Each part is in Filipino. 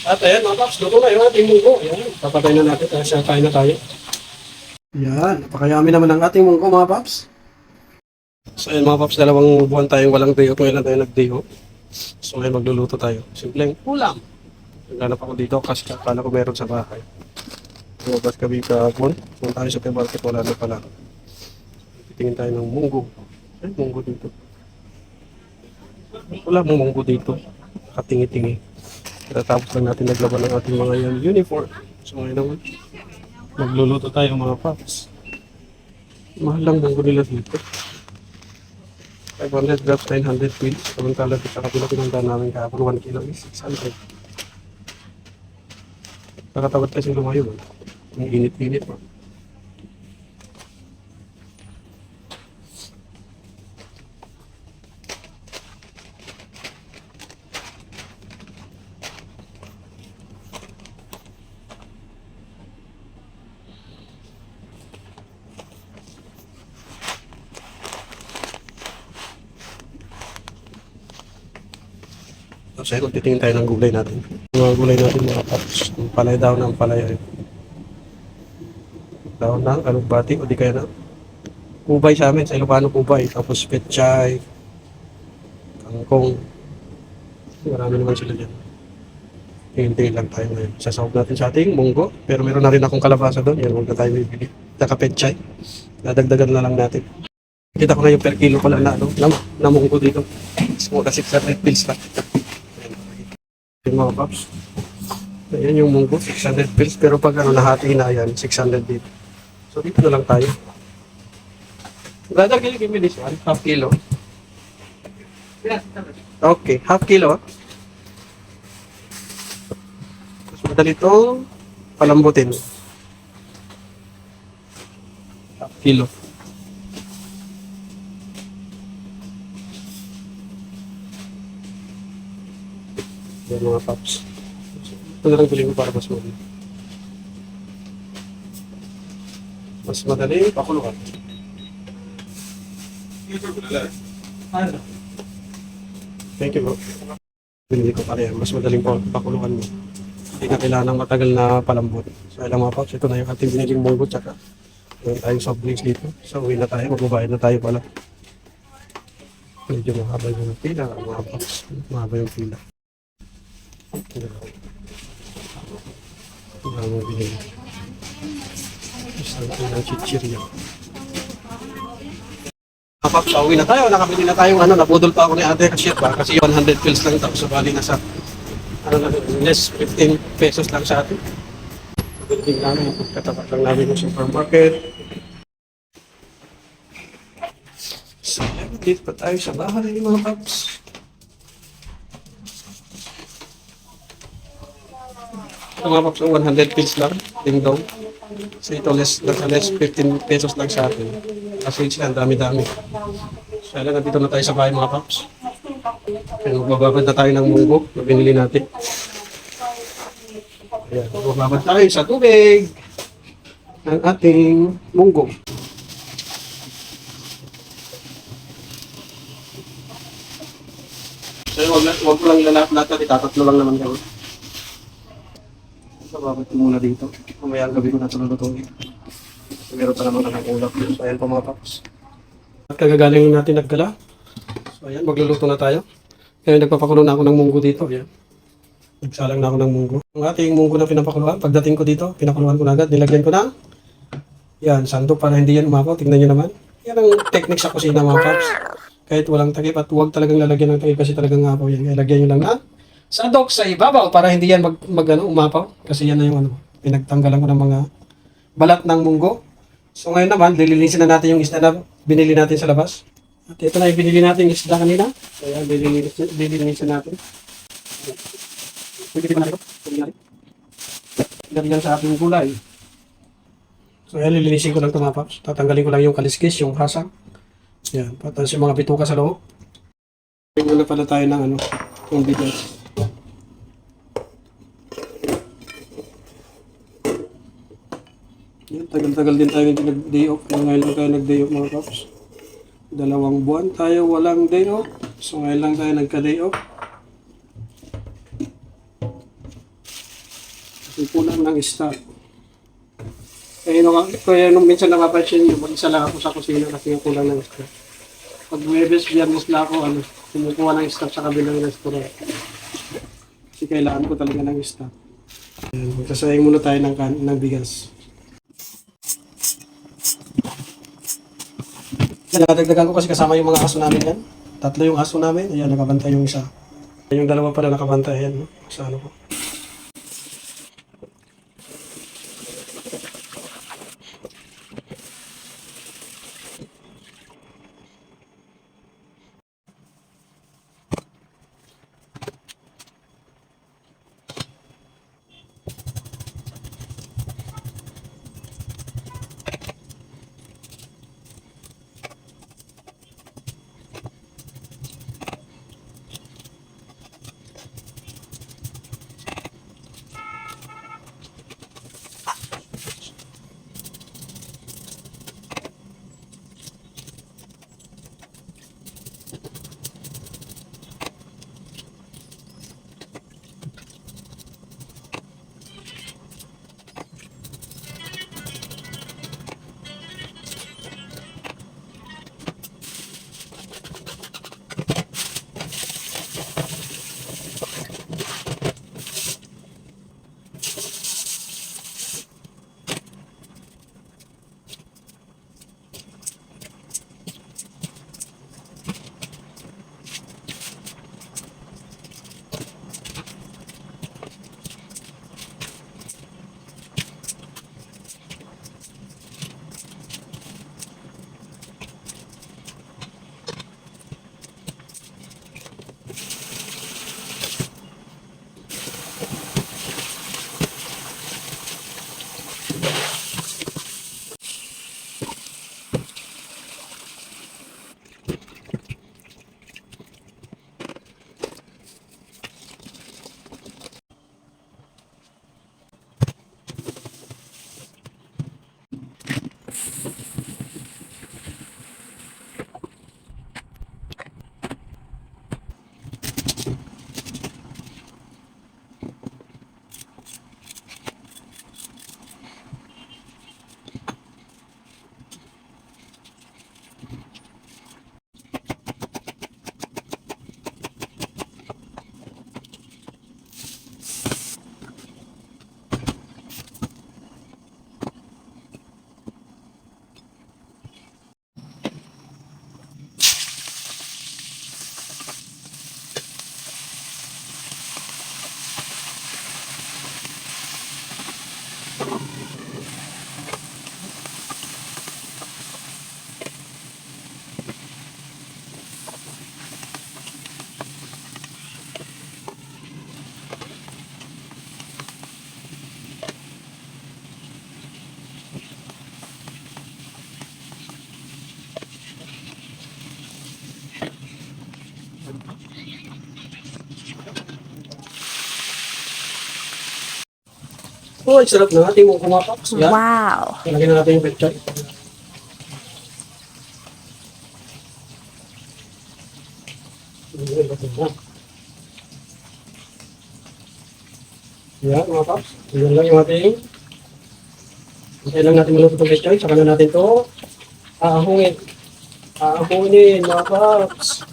At ayan mga paps, luto na yung ating munggo. Ayan, papatay na natin kasi kain na tayo. Yan, napakayami naman ang ating munggo mga paps. So ayan mga paps, dalawang buwan tayong walang day off. Ngayon lang tayo nag-day off. So ngayon magluluto tayo. Simpleng ulam. Naghanap ako dito kasi akala ko meron sa bahay. Lumabas kami kahapon. Punta tayo sa supermarket, wala na pala. Titingin tayo ng munggo. Ay, munggo dito. Wala mong munggo dito. Nakatingi-tingi. Katapos lang natin naglaban ng ating mga yan uniform. So ngayon naman, magluluto tayo mga paps. Mahal lang munggo nila dito. 500 grams, 900 pills. Samantala dito sa kapila pinunta namin kahapon 1 kilo is 600. Nakatawad kasi lumayo. eh. Ang init-init pa. So, kung titingin tayo ng gulay natin. Mga gulay natin mga paps. Palay daw ng palay ay daw ng alugbati o di kaya na kubay sa amin sa Ilocano kubay. Tapos petchay, kangkong. Marami naman sila dyan. Tingin-tingin lang tayo ngayon. Sasawag natin sa ating munggo. Pero meron na rin akong kalabasa doon. Yan, huwag na tayo bibili. Saka petchay. Dadagdagan na lang natin. Kita ko na yung per kilo pala na, ano, na, na munggo dito. Small 600 pills lang. Yung mga paps. Ayan yung munggo, 600 pills. Pero pag ano, nahati na yan, 600 dito. So dito na lang tayo. Brother, can you give me this one? Half kilo. Okay, half kilo. Mas madali itong palambutin. Half kilo. Yan mga paps. Ito na lang bilhin ko para mas madali. Mas madali, pakuluan. Thank you bro. Binili ko para yan. Mas madaling pa- pakuluan mo. Hindi na kailangan ng matagal na palambot. So alam mga paps, ito na yung ating biniling munggo tsaka meron tayong soft drinks dito. So uwi na tayo, magbabayad na tayo pala. Medyo mahaba yung pila, mga paps. Mahaba yung pila. Wala mo binili. Isang ng chichirya. Kapag sa uwi na tayo, nakabili na tayong ano, napudol pa ako ni ate kasi ba? Kasi 100 pills lang tapos bali na sa ano na, less 15 pesos lang sa atin. Building namin, katapat lang namin ng supermarket. So, dito pa tayo sa bahay mga paps. Ito mga paps, 100 pills lang, ding dong. So ito less, nasa less 15 pesos lang sa atin. Kasi sila, ang dami-dami. So alam, nandito na tayo sa bahay mga paps. Pero magbababad na tayo ng munggo na binili natin. Ayan, magbababad tayo sa tubig ng ating munggo. So wag, wag ko lang ilalap-lahat, itatatlo lang naman kami. So, babad ko muna dito. Mamaya ang gabi ko na ito lulutuin. Meron pa naman ng ulap. So, ayan po mga paps. At kagagaling natin naggala. So, ayan, magluluto na tayo. Kaya nagpapakulo na ako ng munggo dito. Ayan. Nagsalang na ako ng munggo. Ang ating munggo na pinapakuluan, pagdating ko dito, pinakuluan ko na agad. Nilagyan ko na. Yan, sando para hindi yan umapaw. Tingnan nyo naman. Yan ang technique sa kusina mga paps. Kahit walang takip at huwag talagang lalagyan ng takip kasi talagang ngapaw yan. Kaya lagyan nyo lang na sandok sa ibabaw para hindi yan mag, mag ano, umapaw. Kasi yan na yung ano, pinagtanggalan ko ng mga balat ng munggo. So ngayon naman, lilinisin na natin yung isda na binili natin sa labas. At ito na yung binili natin yung isda kanina. So yan, lilinisin, lilinisin natin. Pwede ba natin? Pwede natin. Sa ating gulay. So yan, lilinisin ko lang ito mga paps. Tatanggalin ko lang yung kaliskis, yung hasang. Yan, patas yung mga bituka sa loob. Tingnan na pala tayo ng ano, yung bigas. Yan, tagal-tagal din tayo nag-day off. Ngayon lang tayo nag-day off mga paps. Dalawang buwan tayo walang day off. So ngayon lang tayo nagka-day off. Yung kulang ng stock. Kaya, nung, kaya nung minsan napapansin nyo, mag-isa lang ako sa kusina kasi yung kulang ng stock. Pag Huwebes, Biyernes na ako, ano, kumukuha ng stock sa kabilang restaurant. Kasi kailangan ko talaga ng stock. Ayan, Magsasayang muna tayo ng, ng bigas. Yan, nadagdagan ko kasi kasama yung mga aso namin yan. Tatlo yung aso namin. Ayan, nakabantay yung isa. Yung dalawa pala nakabantay. Ayan, no? sa ano ko. Ang sarap na ating mong kumapaps. Yan. Wow. Lagyan na natin yung petchay. Yan, mga paps. Yan lang yung ating Hintayin lang natin maluto itong petchay. Saka na natin ito aahungin. Aahungin, mga paps.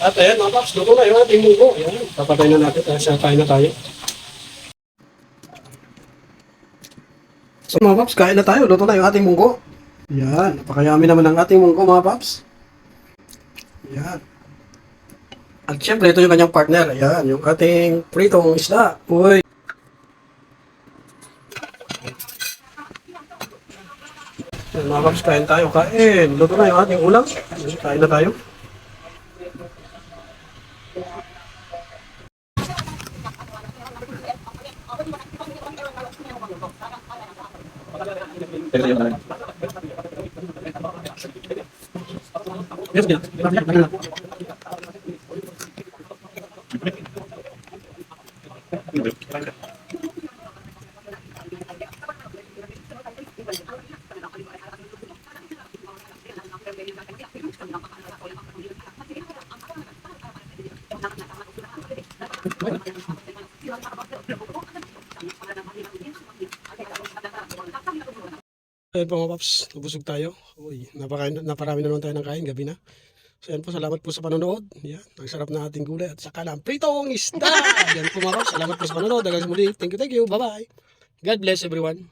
At ayan, mga paps, luto na yung ating munggo. Ayan, papatay na natin. Kaya siya kain na tayo. So mga paps, kain na tayo. Luto na yung ating munggo. Yan, napakayami naman ang ating munggo mga paps. Yan. At syempre, ito yung kanyang partner. Ayan, yung ating pritong isda. Uy. Yan, mga paps, kain tayo. Kain. Luto na yung ating ulam. Kain na tayo. Gracias Ayan po mga paps, nabusog tayo. Uy, napaka, naparami na naman tayo ng kain, gabi na. So yan po, salamat po sa panonood. Yan, ang sarap na ating gulay at saka lang pritong isda. Yan po mga paps, salamat po sa panonood. Hanggang muli, thank you, thank you. Bye-bye. God bless everyone.